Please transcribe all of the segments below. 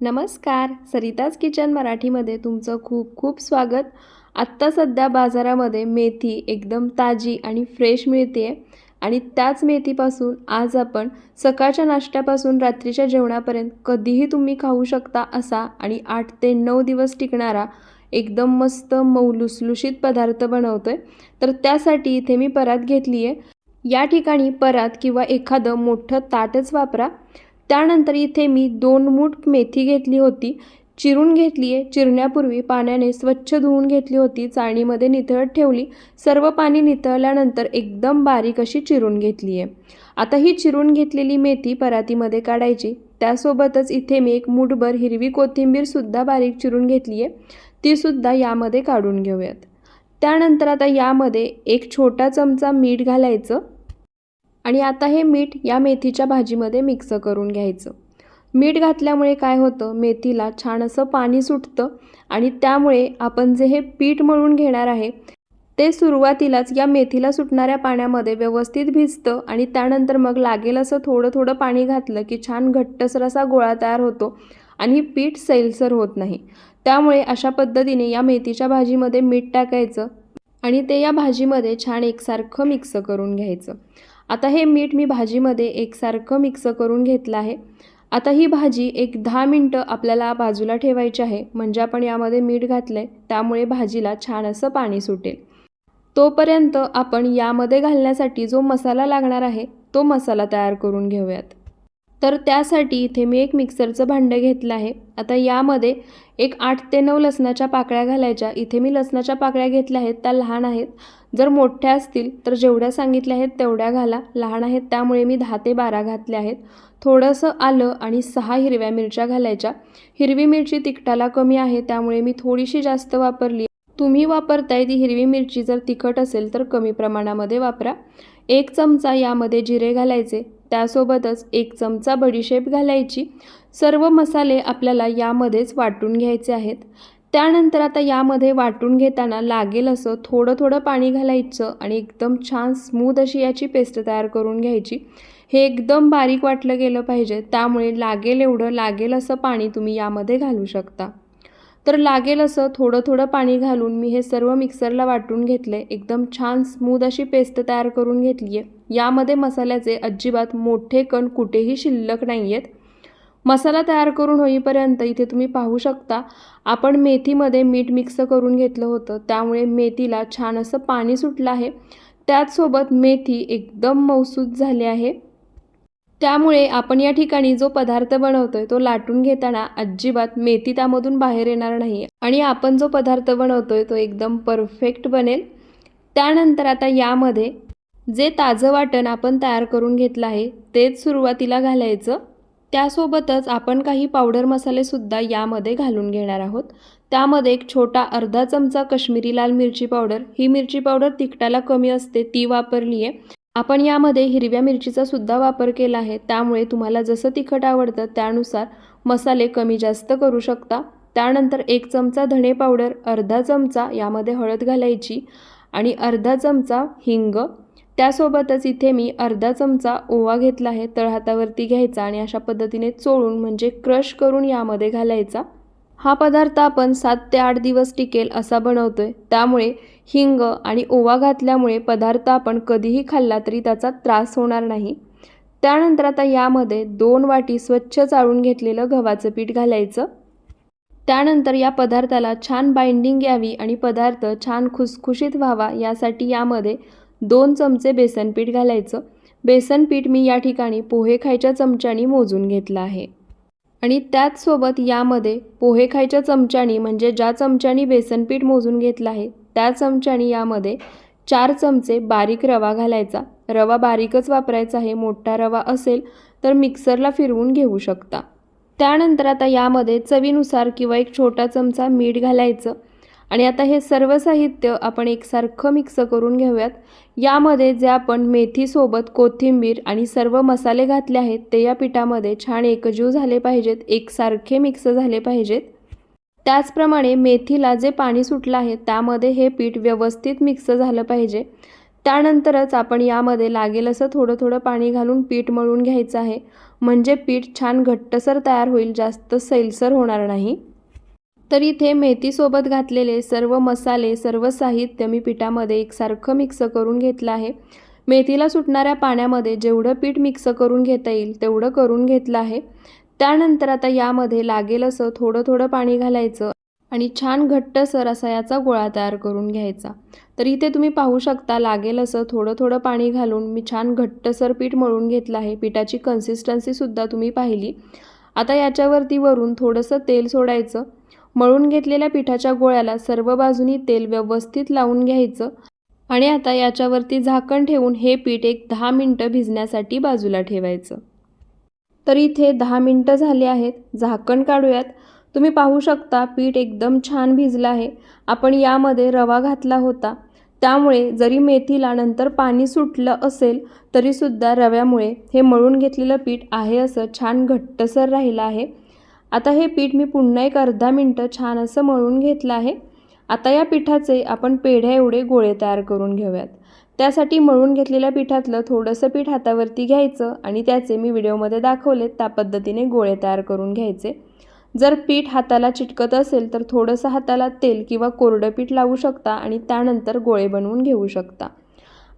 नमस्कार. सरिताज किचन मराठीमध्ये तुमचं खूप खूप स्वागत. आत्ता सध्या बाजारामध्ये मेथी एकदम ताजी आणि फ्रेश मिळते आणि त्याच मेथीपासून आज आपण सकाळच्या नाश्त्यापासून रात्रीच्या जेवणापर्यंत कधीही तुम्ही खाऊ शकता असा आणि आठ ते नऊ दिवस टिकणारा एकदम मस्त मऊ लुसलुशीत पदार्थ आहे तर त्यासाठी इथे मी परात घेतली आहे या ठिकाणी परात किंवा एखादं मोठं ताटच वापरा. त्यानंतर इथे मी दोन मूठ मेथी घेतली होती चिरून घेतली आहे चिरण्यापूर्वी पाण्याने स्वच्छ धुवून घेतली होती चाळणीमध्ये निथळत ठेवली सर्व पाणी निथळल्यानंतर एकदम बारीक अशी चिरून घेतली आहे आता ही चिरून घेतलेली मेथी परातीमध्ये काढायची त्यासोबतच इथे मी एक मूठभर हिरवी कोथिंबीरसुद्धा बारीक चिरून घेतली आहे तीसुद्धा यामध्ये काढून घेऊयात. त्यानंतर आता यामध्ये एक छोटा चमचा मीठ घालायचं आणि आता हे मीठ या मेथीच्या भाजीमध्ये मिक्स करून घ्यायचं. मीठ घातल्यामुळे काय होतं? मेथीला छान असं पाणी सुटतं आणि त्यामुळे आपण जे हे पीठ मळून घेणार आहे ते सुरुवातीलाच या मेथीला सुटणाऱ्या पाण्यामध्ये व्यवस्थित भिजतं आणि त्यानंतर मग लागेल असं थोडं थोडं पाणी घातलं की छान घट्टसर असा गोळा तयार होतो आणि पीठ सैलसर होत नाही. त्यामुळे अशा पद्धतीने या मेथीच्या भाजीमध्ये मीठ टाकायचं आणि ते या भाजीमध्ये छान एकसारखं मिक्स करून घ्यायचं. आता हे मीठ मी भाजीमध्ये एकसारखं मिक्स करून घेतलं आहे. आता ही भाजी एक दहा मिनटं आपल्याला बाजूला ठेवायची आहे. म्हणजे आपण यामध्ये मीठ घातलं आहे त्यामुळे भाजीला छान असं पाणी सुटेल. तोपर्यंत आपण यामध्ये घालण्यासाठी जो मसाला लागणार आहे तो मसाला तयार करून घेऊयात. तर त्यासाठी इथे मी एक मिक्सरचं भांडं घेतलं आहे. आता यामध्ये एक आठ ते नऊ लसणाच्या पाकळ्या घालायच्या. इथे मी लसणाच्या पाकळ्या घेतल्या आहेत त्या लहान आहेत. जर मोठ्या असतील तर जेवढ्या सांगितल्या आहेत तेवढ्या घाला. लहान आहेत त्यामुळे मी दहा ते बारा घातल्या आहेत. थोडंसं आलं आणि सहा हिरव्या मिरच्या घालायच्या. हिरवी मिरची तिखटाला कमी आहे त्यामुळे मी थोडीशी जास्त वापरली. तुम्ही वापरताय ती हिरवी मिरची जर तिखट असेल तर कमी प्रमाणामध्ये वापरा. एक चमचा यामध्ये जिरे घालायचे. त्यासोबतच एक चमचा बडीशेप घालायची. सर्व मसाले आपल्याला यामध्येच वाटून घ्यायचे आहेत. त्यानंतर आता यामध्ये वाटून घेताना लागेल असं थोडं थोडं पाणी घालायचं आणि एकदम छान स्मूथ अशी याची पेस्ट तयार करून घ्यायची. हे एकदम बारीक वाटलं गेलं पाहिजे त्यामुळे लागेल एवढं लागेल असं पाणी तुम्ही यामध्ये घालू शकता. तर लागेल असं थोडं थोडं पाणी घालून मी हे सर्व मिक्सरला वाटून घेतलं आहे एकदम छान स्मूथ अशी पेस्ट तयार करून घेतली आहे यामध्ये मसाल्याचे अजिबात मोठे कण कुठेही शिल्लक नाही आहेत मसाला तयार करून होईपर्यंत इथे तुम्ही पाहू शकता आपण मेथीमध्ये मीठ मिक्स करून घेतलं होतं. त्यामुळे मेथीला छान असं पाणी सुटलं आहे. त्याचसोबत मेथी एकदम मौसूद झाली आहे. त्यामुळे आपण या ठिकाणी जो पदार्थ बनवतोय तो लाटून घेताना अजिबात मेथी त्यामधून बाहेर येणार नाही आणि आपण जो पदार्थ बनवतोय तो एकदम परफेक्ट बनेल. त्यानंतर आता यामध्ये जे ताजं वाटण आपण तयार करून घेतलं आहे तेच सुरुवातीला घालायचं. त्यासोबतच आपण काही पावडर मसालेसुद्धा यामध्ये घालून घेणार आहोत. त्यामध्ये एक छोटा अर्धा चमचा कश्मीरी लाल मिरची पावडर ही मिरची पावडर तिखटाला कमी असते ती वापरली आहे आपण यामध्ये हिरव्या मिरचीचा सुद्धा वापर केला आहे त्यामुळे तुम्हाला जसं तिखट आवडतं त्यानुसार मसाले कमी जास्त करू शकता. त्यानंतर एक चमचा धणे पावडर अर्धा चमचा यामध्ये हळद घालायची आणि अर्धा चमचा हिंग त्यासोबतच इथे मी अर्धा चमचा ओवा घेतला आहे तळहातावरती घ्यायचा आणि अशा पद्धतीने चोळून म्हणजे क्रश करून यामध्ये घालायचा. हा पदार्थ आपण सात ते आठ दिवस टिकेल असा बनवतोय. त्यामुळे हिंग आणि ओवा घातल्यामुळे पदार्थ आपण कधीही खाल्ला तरी त्याचा त्रास होणार नाही. त्यानंतर आता यामध्ये दोन वाटी स्वच्छ चाळून घेतलेलं गव्हाचं पीठ घालायचं. त्यानंतर या पदार्थाला छान बाइंडिंग यावी आणि पदार्थ छान खुसखुशीत व्हावा यासाठी यामध्ये दोन चमचे बेसन पीठ घालायचं. बेसन पीठ मी या ठिकाणी पोहे खायच्या चमच्यानी मोजून घेतलं आहे. आणि त्याचसोबत यामध्ये पोहे खायच्या चमच्यानी म्हणजे ज्या चमच्यानी बेसन पीठ मोजून घेतलं आहे त्या चमच्यानी यामध्ये चार चमचे बारीक रवा घालायचा. रवा बारीकच वापरायचा आहे मोठा रवा असेल तर मिक्सरला फिरवून घेऊ शकता. त्यानंतर आता यामध्ये चवीनुसार किंवा एक छोटा चमचा मीठ घालायचं. आणि आता हे सर्व साहित्य आपण एकसारखं मिक्स करून घेऊयात. यामध्ये जे आपण मेथीसोबत कोथिंबीर आणि सर्व मसाले घातले आहेत ते या पिठामध्ये छान एकजीव झाले पाहिजेत एकसारखे मिक्स झाले पाहिजेत. त्याचप्रमाणे मेथीला जे पाणी सुटलं आहे त्यामध्ये हे पीठ व्यवस्थित मिक्स झालं पाहिजे. त्यानंतरच आपण यामध्ये लागेल असं थोडं थोडं पाणी घालून पीठ मळून घ्यायचं आहे. म्हणजे पीठ छान घट्टसर तयार होईल जास्त सैलसर होणार नाही. तर इथे मेथीसोबत घातलेले सर्व मसाले सर्व साहित्य मी पिठामध्ये एकसारखं मिक्स करून घेतलं आहे. मेथीला सुटणाऱ्या पाण्यामध्ये जेवढं पीठ मिक्स करून घेता येईल तेवढं करून घेतलं आहे. त्यानंतर आता यामध्ये लागेल असं थोडं थोडं पाणी घालायचं आणि छान घट्टसर असा याचा गोळा तयार करून घ्यायचा. तर इथे तुम्ही पाहू शकता लागेल असं थोडं थोडं पाणी घालून मी छान घट्टसर पीठ मळून घेतलं आहे. पिठाची कन्सिस्टन्सीसुद्धा तुम्ही पाहिली. आता याच्यावरती वरून थोडंसं तेल सोडायचं. मळून घेतलेल्या पिठाच्या गोळ्याला सर्व बाजूनी तेल व्यवस्थित लावून घ्यायचं आणि आता याच्यावरती झाकण ठेवून हे पीठ एक दहा मिनटं भिजण्यासाठी बाजूला ठेवायचं. तर इथे दहा मिनटं झाली आहेत. झाकण काढूयात. तुम्ही पाहू शकता पीठ एकदम छान भिजलं आहे. आपण यामध्ये रवा घातला होता. त्यामुळे जरी मेथीला नंतर पाणी सुटलं असेल तरीसुद्धा रव्यामुळे हे मळून घेतलेलं पीठ आहे असं छान घट्टसर राहिलं आहे. आता हे पीठ मी पुन्हा एक अर्धा मिनटं छान असं मळून घेतलं आहे. आता या पिठाचे आपण पेढ्या एवढे गोळे तयार करून घेऊयात. त्यासाठी मळून घेतलेल्या पिठातलं थोडंसं पीठ हातावरती घ्यायचं आणि त्याचे मी व्हिडिओमध्ये दाखवलेत त्या पद्धतीने गोळे तयार करून घ्यायचे. जर पीठ हाताला चिटकत असेल तर थोडंसं हाताला तेल किंवा कोरडं पीठ लावू शकता आणि त्यानंतर गोळे बनवून घेऊ शकता.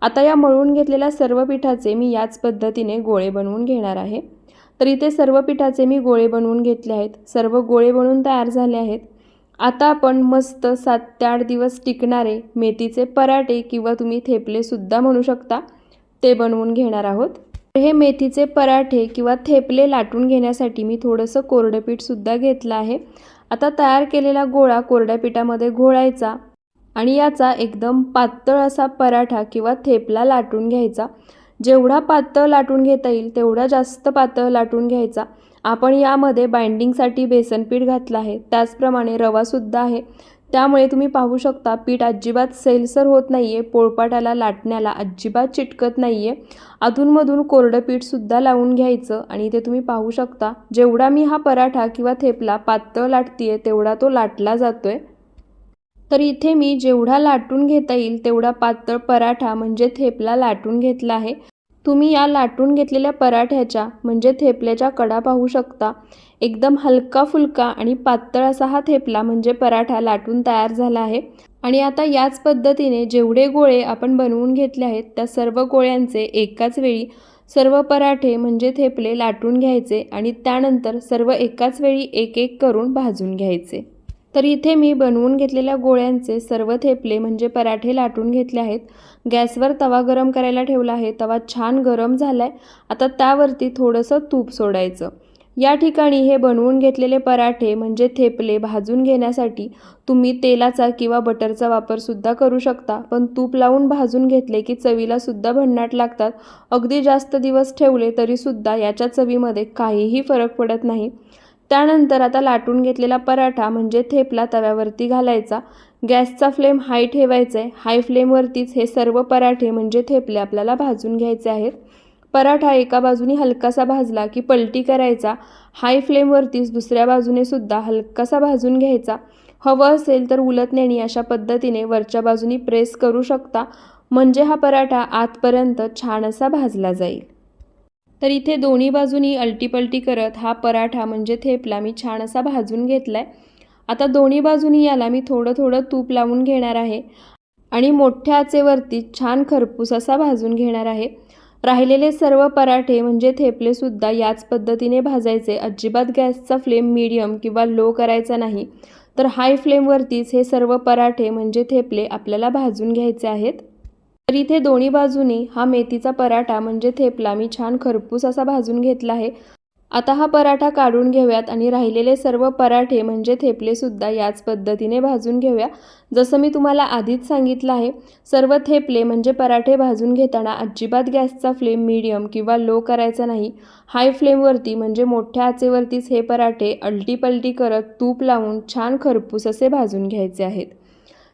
आता या मळून घेतलेल्या सर्व पिठाचे मी याच पद्धतीने गोळे बनवून घेणार आहे. तर इथे सर्व पिठाचे मी गोळे बनवून घेतले आहेत. सर्व गोळे बनवून तयार झाले आहेत. आता आपण मस्त सात ते आठ दिवस टिकणारे मेथीचे पराठे किंवा तुम्ही थेपलेसुद्धा म्हणू शकता. ते बनवून घेणार आहोत. हे मेथीचे पराठे किंवा थेपले लाटून घेण्यासाठी मी थोडंसं कोरडं पीठसुद्धा घेतलं आहे. आता तयार केलेला गोळा कोरड्या पिठामध्ये घोळायचा आणि याचा एकदम पातळ असा पराठा किंवा थेपला लाटून घ्यायचा. जेवढा पातळ लाटून घेता येईल तेवढा जास्त पातळ लाटून घ्यायचा. आपण यामध्ये बाइंडिंगसाठी बेसन पीठ घातलं आहे. त्याचप्रमाणे रवासुद्धा आहे. त्यामुळे तुम्ही पाहू शकता पीठ अजिबात सैलसर होत नाही आहे पोळपाटाला लाटण्याला अजिबात चिटकत नाही आहे अधूनमधून कोरडं पीठसुद्धा लावून घ्यायचं आणि ते तुम्ही पाहू शकता जेवढा मी हा पराठा किंवा थेपला पातळ लाटते आहे तेवढा तो लाटला जातो आहे तर इथे मी जेवढा लाटून घेता येईल तेवढा पातळ पराठा म्हणजे थेपला लाटून घेतला आहे. तुम्ही या लाटून घेतलेल्या पराठ्याच्या म्हणजे थेपल्याच्या कडा पाहू शकता. एकदम हलका फुलका आणि पातळ असा हा थेपला म्हणजे पराठा लाटून तयार झाला आहे. आणि आता याच पद्धतीने जेवढे गोळे आपण बनवून घेतले आहेत त्या सर्व गोळ्यांचे एकाच वेळी सर्व पराठे म्हणजे थेपले लाटून घ्यायचे आणि त्यानंतर सर्व एकाच वेळी एक एक करून भाजून घ्यायचे. तर इथे मी बनवून घेतलेल्या गोळ्यांचे सर्व थेपले म्हणजे पराठे लाटून घेतले आहेत. गॅसवर तवा गरम करायला ठेवला आहे. तवा छान गरम झाला आहे आता त्यावरती थोडंसं तूप सोडायचं. या ठिकाणी हे बनवून घेतलेले पराठे म्हणजे थेपले भाजून घेण्यासाठी तुम्ही तेलाचा किंवा बटरचा वापरसुद्धा करू शकता. पण तूप लावून भाजून घेतले की चवीलासुद्धा भन्नाट लागतात. अगदी जास्त दिवस ठेवले तरीसुद्धा याच्या चवीमध्ये काहीही फरक पडत नाही. त्यानंतर आता लाटून घेतलेला पराठा म्हणजे थेपला तव्यावरती घालायचा. गॅसचा फ्लेम हाय ठेवायचा आहे हाय फ्लेमवरतीच हे सर्व पराठे म्हणजे थेपले आपल्याला भाजून घ्यायचे आहेत. पराठा एका बाजूने हलकासा भाजला की पलटी करायचा. हाय फ्लेमवरतीच दुसऱ्या बाजूने सुद्धा हलकासा भाजून घ्यायचा. हवं असेल तर उलटण्याने अशा पद्धतीने वरच्या बाजूनी प्रेस करू शकता. म्हणजे हा पराठा आतपर्यंत छान असा भाजला जाईल. तर इथे दोन्ही बाजूनी अलटीपलटी करत हा पराठा म्हणजे थेपला. मी छान असा भाजून घेतला आहे आता दोन्ही बाजूनी याला मी थोडं थोडं तूप लावून घेणार आहे. आणि मोठ्या आचेवरती छान खरपूस असा भाजून घेणार आहे. राहिलेले सर्व पराठे म्हणजे थेपलेसुद्धा याच पद्धतीने भाजायचे. अजिबात गॅसचा फ्लेम मीडियम किंवा लो करायचा नाही. तर हाय फ्लेमवरतीच हे सर्व पराठे म्हणजे थेपले आपल्याला भाजून घ्यायचे आहेत. तर इथे दोन्ही बाजूनी हा मेथीचा पराठा म्हणजे थेपला मी छान खरपूस असा भाजून घेतला आहे. आता हा पराठा काढून घेऊयात आणि राहिलेले सर्व पराठे म्हणजे थेपलेसुद्धा याच पद्धतीने भाजून घेऊया. जसं मी तुम्हाला आधीच सांगितलं आहे सर्व थेपले म्हणजे पराठे भाजून घेताना अजिबात गॅसचा फ्लेम मीडियम किंवा लो करायचा नाही. हाय फ्लेमवरती म्हणजे मोठ्या आचेवरतीच हे पराठे अलटीपलटी करत तूप लावून छान खरपूस असे भाजून घ्यायचे आहेत.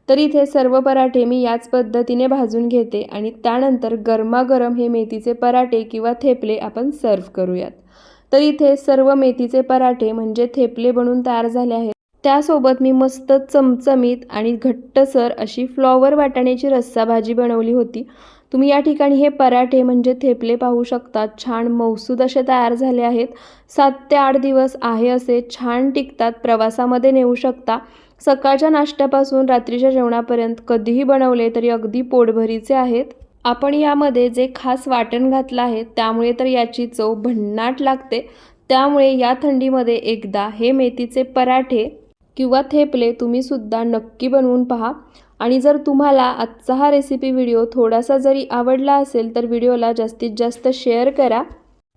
तर इथे सर्व पराठे मी याच पद्धतीने भाजून घेते आणि त्यानंतर गरमागरम हे मेथीचे पराठे किंवा थेपले आपण सर्व करूयात. तर इथे सर्व मेथीचे पराठे म्हणजे थेपले बनून तयार झाले आहेत. त्यासोबत मी मस्त चमचमीत आणि घट्टसर अशी फ्लॉवर वाटाण्याची रस्सा भाजी बनवली होती. तुम्ही या ठिकाणी हे पराठे म्हणजे थेपले पाहू शकता. छान मौसूद असे तयार झाले आहेत. सात ते आठ दिवस आहे असे छान टिकतात. प्रवासामध्ये नेऊ शकता. सकाळच्या नाश्त्यापासून रात्रीच्या जेवणापर्यंत कधीही बनवले तरी अगदी पोटभरीचे आहेत. आपण यामध्ये जे खास वाटण घातलं आहे त्यामुळे तर याची चव भन्नाट लागते. त्यामुळे या थंडीमध्ये एकदा हे मेथीचे पराठे किंवा थेपले तुम्हीसुद्धा नक्की बनवून पहा. आणि जर तुम्हाला आजचा हा रेसिपी व्हिडिओ थोडासा जरी आवडला असेल तर व्हिडिओला जास्तीत जास्त शेअर करा.